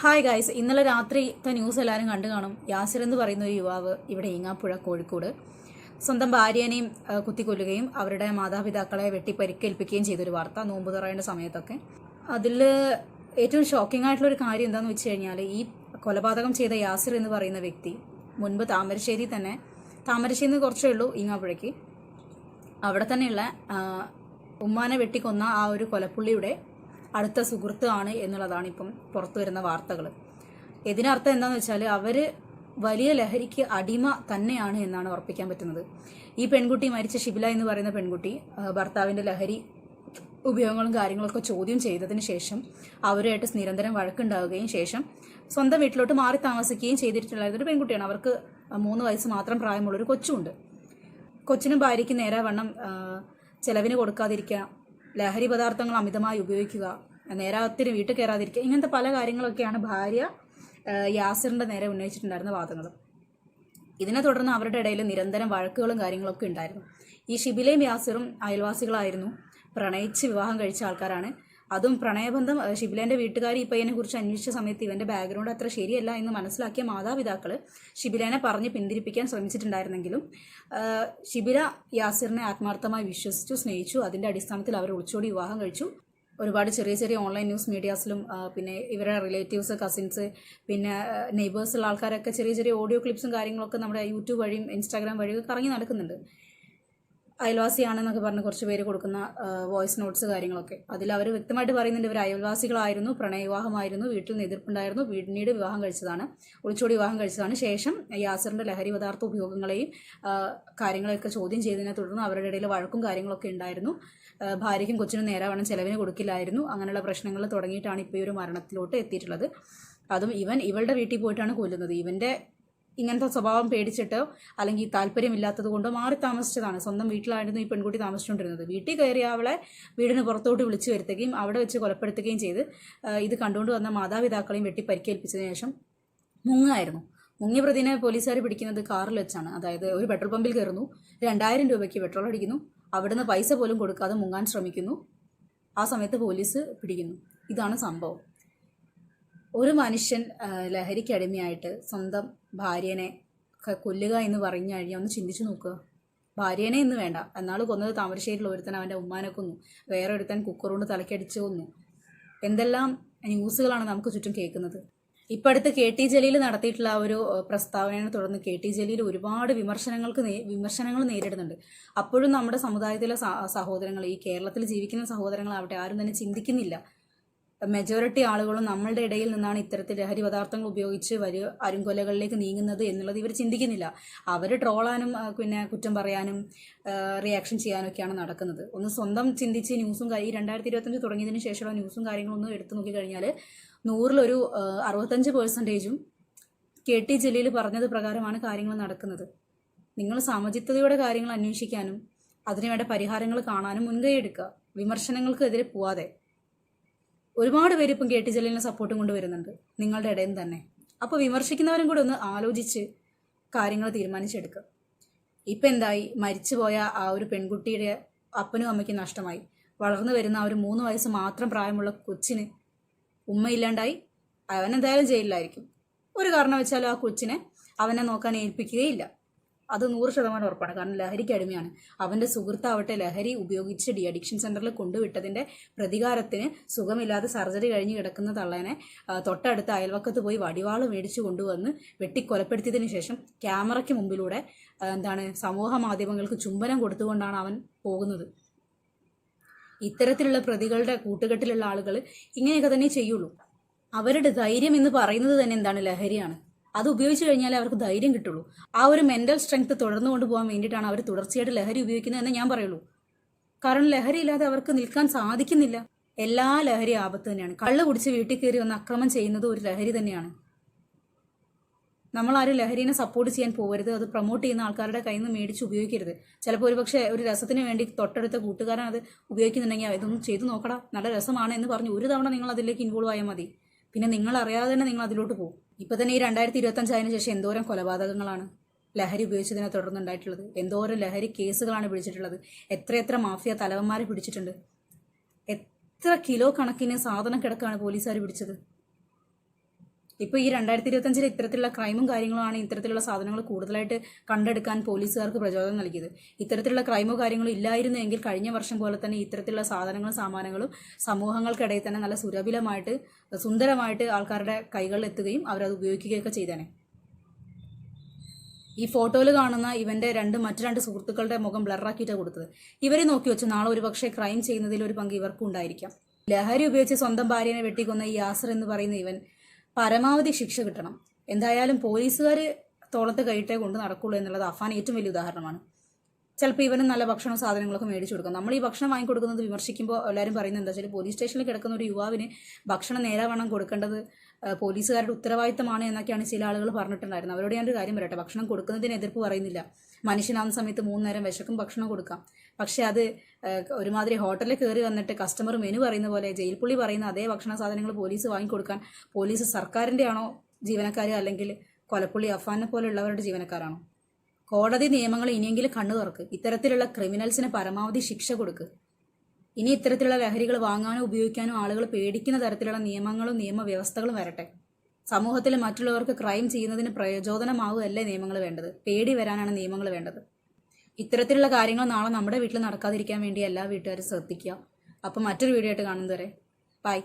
Hi guys ഇന്നലെ രാത്രിത്തെ news എല്ലാവരും കണ്ടു കാണും. യാസിർ എന്ന് പറയുന്ന ഒരു യുവാവ് ഇവിടെ ഈങ്ങാപ്പുഴ കോഴിക്കോട് സ്വന്തം ഭാര്യേനെയും കുത്തിക്കൊല്ലുകയും അവരുടെ മാതാപിതാക്കളെ വെട്ടി പരിക്കേൽപ്പിക്കുകയും ചെയ്തൊരു വാർത്ത നോമ്പ് തുറയേണ്ട സമയത്തൊക്കെ. അതിൽ ഏറ്റവും ഷോക്കിംഗ് ആയിട്ടുള്ള ഒരു കാര്യം എന്താണെന്ന് വെച്ച് കഴിഞ്ഞാൽ ഈ കൊലപാതകം ചെയ്ത യാസിർ എന്ന് പറയുന്ന വ്യക്തി മുൻപ് താമരശ്ശേരി തന്നെ താമരശ്ശേരി നിന്ന് കുറച്ചേ ഉള്ളൂ ഈങ്ങാപ്പുഴയ്ക്ക് അവിടെ തന്നെയുള്ള ഉമ്മാനെ വെട്ടിക്കൊന്ന ആ ഒരു കൊലപ്പുള്ളിയുടെ അടുത്ത സുഹൃത്ത് ആണ് എന്നുള്ളതാണ് ഇപ്പം പുറത്തു വരുന്ന വാർത്തകൾ ഇതിനർത്ഥം എന്താണെന്ന് വെച്ചാൽ അവർ വലിയ ലഹരിക്ക് അടിമ തന്നെയാണ് എന്നാണ് ഉറപ്പിക്കാൻ പറ്റുന്നത്. ഈ പെൺകുട്ടി മരിച്ച ഷിബില എന്ന് പറയുന്ന പെൺകുട്ടി ഭർത്താവിന്റെ ലഹരി ഉപയോഗങ്ങളും കാര്യങ്ങളൊക്കെ ചോദ്യം ചെയ്തതിന് ശേഷം അവരുമായിട്ട് നിരന്തരം വഴക്കുണ്ടാവുകയും ശേഷം സ്വന്തം വീട്ടിലോട്ട് മാറി താമസിക്കുകയും ചെയ്തിട്ടുള്ള ഒരു പെൺകുട്ടിയാണ്. അവർക്ക് മൂന്ന് വയസ്സ് മാത്രം പ്രായമുള്ള ഒരു കൊച്ചുണ്ട്. കൊച്ചിനും ഭാര്യയ്ക്ക് നേരെ വണ്ണം ആ, ചെലവിന് കൊടുക്കാതിരിക്കുക ലഹരി പദാർത്ഥങ്ങൾ അമിതമായി ഉപയോഗിക്കുക നേരാത്തിന് വീട്ടിൽ കയറാതിരിക്കുക. ഇങ്ങനത്തെ പല കാര്യങ്ങളൊക്കെയാണ് ഭാര്യ യാസിറിന്റെ നേരെ ഉന്നയിച്ചിട്ടുണ്ടായിരുന്ന വാദങ്ങൾ. ഇതിനെ തുടർന്ന് അവരുടെ ഇടയിൽ നിരന്തരം വഴക്കുകളും കാര്യങ്ങളൊക്കെ ഉണ്ടായിരുന്നു. ഈ ഷിബിലയും യാസിറും അയൽവാസികളായിരുന്നു. പ്രണയിച്ച് വിവാഹം കഴിച്ച ആൾക്കാരാണ്. അതും പ്രണയബന്ധം ഷിബിലേന്റെ വീട്ടുകാർ ഈ പയ്യനെ കുറിച്ച് അന്വേഷിച്ച സമയത്ത് ഇവന്റെ ബാക്ക്ഗ്രൗണ്ട് അത്ര ശരിയല്ല എന്ന് മനസ്സിലാക്കിയ മാതാപിതാക്കൾ ഷിബിലേനെ പറഞ്ഞ് പിന്തിരിപ്പിക്കാൻ ശ്രമിച്ചിട്ടുണ്ടായിരുന്നെങ്കിലും ഷിബില യാസിറിനെ ആത്മാർത്ഥമായി വിശ്വസിച്ചു സ്നേഹിച്ചു അതിന്റെ അടിസ്ഥാനത്തിൽ അവർ ഒളിച്ചോടി വിവാഹം കഴിച്ചു. ഒരുപാട് ചെറിയ ചെറിയ ഓൺലൈൻ ന്യൂസ് മീഡിയാസിലും പിന്നെ ഇവരുടെ റിലേറ്റീവ്സ് കസിൻസ് പിന്നെ നെയ്ബേഴ്സുള്ള ആൾക്കാരൊക്കെ ചെറിയ ചെറിയ ഓഡിയോ ക്ലിപ്സും കാര്യങ്ങളൊക്കെ നമ്മുടെ യൂട്യൂബ് വഴിയും ഇൻസ്റ്റാഗ്രാം വഴിയും കറങ്ങി നടക്കുന്നുണ്ട്. അയൽവാസിയാണെന്നൊക്കെ പറഞ്ഞ് കുറച്ച് പേര് കൊടുക്കുന്ന വോയിസ് നോട്ട്സ് കാര്യങ്ങളൊക്കെ. അതിൽ അവർ വ്യക്തമായിട്ട് പറയുന്നുണ്ട് ഇവർ അയൽവാസികളായിരുന്നു പ്രണയവിവാഹമായിരുന്നു വീട്ടിൽ നിന്ന് എതിർപ്പുണ്ടായിരുന്നു പിന്നീട് വിവാഹം കഴിച്ചതാണ് ഒളിച്ചോടി വിവാഹം കഴിച്ചതാണ്. ശേഷം യാസറിന്റെ ലഹരി പദാർത്ഥ ഉപയോഗങ്ങളെയും കാര്യങ്ങളെയൊക്കെ ചോദ്യം ചെയ്തതിനെ തുടർന്ന് അവരുടെ ഇടയിൽ വഴക്കും കാര്യങ്ങളൊക്കെ ഉണ്ടായിരുന്നു. ഭാര്യയ്ക്കും കൊച്ചിനും നേരാവണ്ണം ചെലവിന് കൊടുക്കില്ലായിരുന്നു. അങ്ങനെയുള്ള പ്രശ്നങ്ങൾ തുടങ്ങിയിട്ടാണ് ഇപ്പോൾ ഈ ഒരു മരണത്തിലോട്ട് എത്തിയിട്ടുള്ളത്. അതും ഇവൻ ഇവളുടെ വീട്ടിൽ പോയിട്ടാണ് കൊല്ലുന്നത്. ഇവന്റെ ഇങ്ങനത്തെ സ്വഭാവം പേടിച്ചിട്ടോ അല്ലെങ്കിൽ താല്പര്യമില്ലാത്തത് കൊണ്ടോ മാറി താമസിച്ചതാണ്. സ്വന്തം വീട്ടിലായിരുന്നു ഈ പെൺകുട്ടി താമസിച്ചുകൊണ്ടിരുന്നത്. വീട്ടിൽ കയറി അവളെ വീടിന് പുറത്തോട്ട് വിളിച്ചു വരുത്തുകയും അവിടെ വെച്ച് കൊലപ്പെടുത്തുകയും ചെയ്ത് ഇത് കണ്ടുകൊണ്ട് വന്ന മാതാപിതാക്കളെയും വെട്ടി പരിക്കേൽപ്പിച്ചതിന് ശേഷം മുങ്ങായിരുന്നു. മുങ്ങിയ പ്രതിനെ പോലീസുകാർ പിടിക്കുന്നത് കാറിൽ വെച്ചാണ്. അതായത് ഒരു പെട്രോൾ പമ്പിൽ കയറുന്നു. രണ്ടായിരം രൂപയ്ക്ക് പെട്രോൾ അടിക്കുന്നു. അവിടുന്ന് പൈസ പോലും കൊടുക്കാതെ മുങ്ങാൻ ശ്രമിക്കുന്നു. ആ സമയത്ത് പോലീസ് പിടിക്കുന്നു. ഇതാണ് സംഭവം. ഒരു മനുഷ്യൻ ലഹരിക്കടിമയായിട്ട് സ്വന്തം ഭാര്യനെ കൊല്ലുക എന്ന് പറഞ്ഞു കഴിഞ്ഞാൽ ഒന്ന് ചിന്തിച്ചു നോക്കുക ഭാര്യനെ ഇന്ന് വേണ്ട. എന്നാൾ കൊന്നത് താമരശ്ശേരിയിൽ ഒരുത്തൻ അവന്റെ ഉമ്മാനെ കൊന്നു. വേറെ ഒരുത്തൻ കുക്കറുകൊണ്ട് തലക്കടിച്ചു കൊന്നു. എന്തെല്ലാം ന്യൂസുകളാണ് നമുക്ക് ചുറ്റും കേൾക്കുന്നത്. ഇപ്പം അടുത്ത് കെ ടി ജലീൽ നടത്തിയിട്ടുള്ള ആ ഒരു പ്രസ്താവനയെ തുടർന്ന് കെ ടി ജലീൽ ഒരുപാട് വിമർശനങ്ങൾക്ക് വിമർശനങ്ങൾ നേരിടുന്നുണ്ട്. അപ്പോഴും നമ്മുടെ സമുദായത്തിലെ സഹോദരങ്ങൾ ഈ കേരളത്തിൽ ജീവിക്കുന്ന സഹോദരങ്ങളാവട്ടെ ആരും തന്നെ ചിന്തിക്കുന്നില്ല. മെജോറിറ്റി ആളുകളും നമ്മളുടെ ഇടയിൽ നിന്നാണ് ഇത്തരത്തിൽ ലഹരി പദാർത്ഥങ്ങൾ ഉപയോഗിച്ച് വരു അരുങ്കൊലകളിലേക്ക് നീങ്ങുന്നത് എന്നുള്ളത് ഇവർ ചിന്തിക്കുന്നില്ല. അവർ ട്രോളാനും പിന്നെ കുറ്റം പറയാനും റിയാക്ഷൻ ചെയ്യാനൊക്കെയാണ് നടക്കുന്നത്. ഒന്ന് സ്വന്തം ചിന്തിച്ച് ന്യൂസും ഈ രണ്ടായിരത്തി ഇരുപത്തഞ്ച് തുടങ്ങിയതിന് ശേഷമുള്ള ന്യൂസും കാര്യങ്ങളൊന്നും എടുത്തു നോക്കിക്കഴിഞ്ഞാൽ നൂറിലൊരു അറുപത്തഞ്ച് പേഴ്സന്റേജും കെ ടി ജലീൽ പറഞ്ഞത് പ്രകാരമാണ് കാര്യങ്ങൾ നടക്കുന്നത്. നിങ്ങൾ സമചിത്തതയുടെ കാര്യങ്ങൾ അന്വേഷിക്കാനും അതിനുവേണ്ട പരിഹാരങ്ങൾ കാണാനും മുൻകൈ എടുക്കുക. വിമർശനങ്ങൾക്കെതിരെ പോവാതെ. ഒരുപാട് പേര് ഇപ്പം കെ ടി സപ്പോർട്ടും സപ്പോർട്ടും കൊണ്ടുവരുന്നുണ്ട് നിങ്ങളുടെ ഇടയിൽ തന്നെ. അപ്പോൾ വിമർശിക്കുന്നവരും കൂടെ ഒന്ന് ആലോചിച്ച് കാര്യങ്ങൾ തീരുമാനിച്ചെടുക്കുക ഇപ്പം എന്തായി? മരിച്ചുപോയ ആ ഒരു പെൺകുട്ടിയുടെ അപ്പനും അമ്മയ്ക്കും നഷ്ടമായി. വളർന്നു വരുന്ന ആ ഒരു മൂന്ന് വയസ്സ് മാത്രം പ്രായമുള്ള കൊച്ചിന് ഉമ്മയില്ലാണ്ടായി. അവൻ എന്തായാലും ജയിലിലായിരിക്കും. ഒരു കാരണം ആ കൊച്ചിനെ അവനെ നോക്കാൻ ഏൽപ്പിക്കുകയില്ല. അത് നൂറ് ശതമാനം ഉറപ്പാണ്. കാരണം ലഹരിക്ക് അടിമയാണ്. അവന്റെ സുഹൃത്താവട്ടെ ലഹരി ഉപയോഗിച്ച് ഡി അഡിക്ഷൻ സെന്ററിൽ കൊണ്ടുവിട്ടതിന്റെ പ്രതികാരത്തിന് സുഖമില്ലാതെ സർജറി കഴിഞ്ഞ് കിടക്കുന്ന തള്ളേനെ തൊട്ടടുത്ത് തൊട്ടടുത്ത അയൽവക്കത്ത് പോയി വടിവാൾ മേടിച്ചു കൊണ്ടുവന്ന് വെട്ടിക്കൊലപ്പെടുത്തിയതിന് ശേഷം ക്യാമറയ്ക്ക് മുമ്പിലൂടെ എന്താണ് സമൂഹ മാധ്യമങ്ങൾക്ക് ചുംബനം കൊടുത്തുകൊണ്ടാണ് അവൻ പോകുന്നത്. ഇത്തരത്തിലുള്ള പ്രതികളുടെ കൂട്ടുകെട്ടിലുള്ള ആളുകൾ ഇങ്ങനെയൊക്കെ തന്നെ ചെയ്യുള്ളൂ. അവരുടെ ധൈര്യം എന്ന് പറയുന്നത് തന്നെ എന്താണ്? ലഹരിയാണ്. അത് ഉപയോഗിച്ച് കഴിഞ്ഞാലേ അവർക്ക് ധൈര്യം കിട്ടുള്ളൂ. ആ ഒരു മെന്റൽ സ്ട്രെങ്ത് തുടർന്നു കൊണ്ടുപോകാൻ വേണ്ടിയിട്ടാണ് അവർ തുടർച്ചയായിട്ട് ലഹരി ഉപയോഗിക്കുന്നത് എന്ന് ഞാൻ പറയുള്ളൂ. കാരണം ലഹരി ഇല്ലാതെ അവർക്ക് നിൽക്കാൻ സാധിക്കുന്നില്ല. എല്ലാ ലഹരി ആപത്ത് തന്നെയാണ്. കള്ള് കുടിച്ച് വീട്ടിൽ കയറി വന്ന് അക്രമം ചെയ്യുന്നത് ഒരു ലഹരി തന്നെയാണ്. നമ്മൾ ആരും ലഹരീനെ സപ്പോർട്ട് ചെയ്യാൻ പോകരുത്. അത് പ്രൊമോട്ട് ചെയ്യുന്ന ആൾക്കാരുടെ കയ്യിൽ നിന്ന് മേടിച്ച് ഉപയോഗിക്കരുത്. ചിലപ്പോൾ ഒരു പക്ഷേ ഒരു രസത്തിന് വേണ്ടി തൊട്ടടുത്ത കൂട്ടുകാരൻ അത് ഉപയോഗിക്കുന്നുണ്ടെങ്കിൽ ഇതൊന്നും ചെയ്തു നോക്കടാ നല്ല രസമാണ് എന്ന് പറഞ്ഞ് ഒരു തവണ നിങ്ങൾ അതിലേക്ക് ഇൻവോൾവ് ആയാൽ മതി. പിന്നെ നിങ്ങൾ അറിയാതെ തന്നെ നിങ്ങൾ അതിലോട്ട് പോകും. ഇപ്പൊ തന്നെ ഈ രണ്ടായിരത്തി ഇരുപത്തഞ്ചായതിനു ശേഷം എന്തോരം കൊലപാതകങ്ങളാണ് ലഹരി ഉപയോഗിച്ചതിനെ തുടർന്നുണ്ടായിട്ടുള്ളത്. എന്തോരം ലഹരി കേസുകളാണ് പിടിച്ചിട്ടുള്ളത്. എത്രയെത്ര മാഫിയ തലവന്മാരെ പിടിച്ചിട്ടുണ്ട്. എത്ര കിലോ കണക്കിന് സാധനം കിടക്കാണ് പോലീസുകാർ പിടിച്ചത്. ഇപ്പോൾ ഈ രണ്ടായിരത്തി ഇരുപത്തഞ്ചിൽ ഇത്തരത്തിലുള്ള ക്രൈമും കാര്യങ്ങളുമാണ് ഇത്തരത്തിലുള്ള സാധനങ്ങൾ കൂടുതലായിട്ട് കണ്ടെടുക്കാൻ പോലീസുകാർക്ക് പ്രചോദനം നൽകിയത്. ഇത്തരത്തിലുള്ള ക്രൈമോ കാര്യങ്ങളോ ഇല്ലായിരുന്നു എങ്കിൽ കഴിഞ്ഞ വർഷം പോലെ തന്നെ ഇത്തരത്തിലുള്ള സാധനങ്ങളും സാമാനങ്ങളും സമൂഹങ്ങൾക്കിടയിൽ തന്നെ നല്ല സുരഭിലമായിട്ട് സുന്ദരമായിട്ട് ആൾക്കാരുടെ കൈകളിൽ എത്തുകയും അവരത് ഉപയോഗിക്കുകയൊക്കെ ചെയ്തേനെ. ഈ ഫോട്ടോയിൽ കാണുന്ന ഇവന്റെ രണ്ട് മറ്റു രണ്ട് സുഹൃത്തുക്കളുടെ മുഖം ബ്ലറാക്കിയിട്ടാണ് കൊടുത്തത്. ഇവരെ നോക്കി വെച്ച് നാളെ ഒരു പക്ഷേ ക്രൈം ചെയ്യുന്നതിൽ ഒരു പങ്ക് ഇവർക്കും ഉണ്ടായിരിക്കാം. ലഹരി ഉപയോഗിച്ച് സ്വന്തം ഭാര്യനെ വെട്ടിക്കൊന്ന ഈ യാസർ എന്ന് പറയുന്ന ഇവൻ പരമാവധി ശിക്ഷ കിട്ടണം. എന്തായാലും പോലീസുകാർ തോളത്ത് കൈയിട്ടേ കൊണ്ട് നടക്കുള്ളൂ എന്നുള്ളത് അഫാൻ ഏറ്റവും വലിയ ഉദാഹരണമാണ്. ചിലപ്പോൾ ഇവനും നല്ല ഭക്ഷണവും സാധനങ്ങളൊക്കെ മേടിച്ചു കൊടുക്കും. നമ്മൾ ഈ ഭക്ഷണം വാങ്ങിക്കൊടുക്കുന്നത് വിമർശിക്കുമ്പോൾ എല്ലാവരും പറയുന്നത് എന്താ വെച്ചാൽ പോലീസ് സ്റ്റേഷനിൽ കിടക്കുന്ന ഒരു യുവാവിന് ഭക്ഷണം നേരാവണ്ണം കൊടുക്കേണ്ടത് പോലീസുകാരുടെ ഉത്തരവാദിത്തമാണ് എന്നൊക്കെയാണ് ചില ആളുകൾ പറഞ്ഞിട്ടുണ്ടായിരുന്നത്. അവരോട് ഞാനൊരു കാര്യം പറയട്ടെ. ഭക്ഷണം കൊടുക്കുന്നതിന് എതിർപ്പ് പറയുന്നില്ല. മനുഷ്യനാവുന്ന സമയത്ത് മൂന്ന് നേരം വിശക്കും ഭക്ഷണം കൊടുക്കാം. പക്ഷേ അത് ഒരുമാതിരി ഹോട്ടലിൽ കയറി വന്നിട്ട് കസ്റ്റമർ മെനു പറയുന്ന പോലെ ജയിൽ പുള്ളി പറയുന്ന അതേ ഭക്ഷണ സാധനങ്ങൾ പോലീസ് വാങ്ങിക്കൊടുക്കാൻ പോലീസ് സർക്കാരിന്റെ ആണോ ജീവനക്കാർ അല്ലെങ്കിൽ കൊലപ്പുള്ളി അഫാനെ പോലെയുള്ളവരുടെ ജീവനക്കാരാണോ? കോടതി നിയമങ്ങൾ ഇനിയെങ്കിലും കണ്ണു തുറക്ക്. ഇത്തരത്തിലുള്ള ക്രിമിനൽസിന് പരമാവധി ശിക്ഷ കൊടുക്ക്. ഇനി ഇത്തരത്തിലുള്ള ലഹരികൾ വാങ്ങാനോ ഉപയോഗിക്കാനോ ആളുകൾ പേടിക്കുന്ന തരത്തിലുള്ള നിയമങ്ങളും നിയമവ്യവസ്ഥകളും വരട്ടെ. സമൂഹത്തിൽ മറ്റുള്ളവർക്ക് ക്രൈം ചെയ്യുന്നതിന് പ്രയോജനമാവുകയല്ലേ നിയമങ്ങൾ വേണ്ടത്? പേടി വരാനാണ് നിയമങ്ങൾ വേണ്ടത്. ഇത്തരത്തിലുള്ള കാര്യങ്ങൾ നാളെ നമ്മുടെ വീട്ടിൽ നടക്കാതിരിക്കാൻ വേണ്ടി എല്ലാ വീട്ടുകാരും ശ്രദ്ധിക്കുക. അപ്പം മറ്റൊരു വീഡിയോ ആയിട്ട് കാണുന്നതുവരെ. ബൈ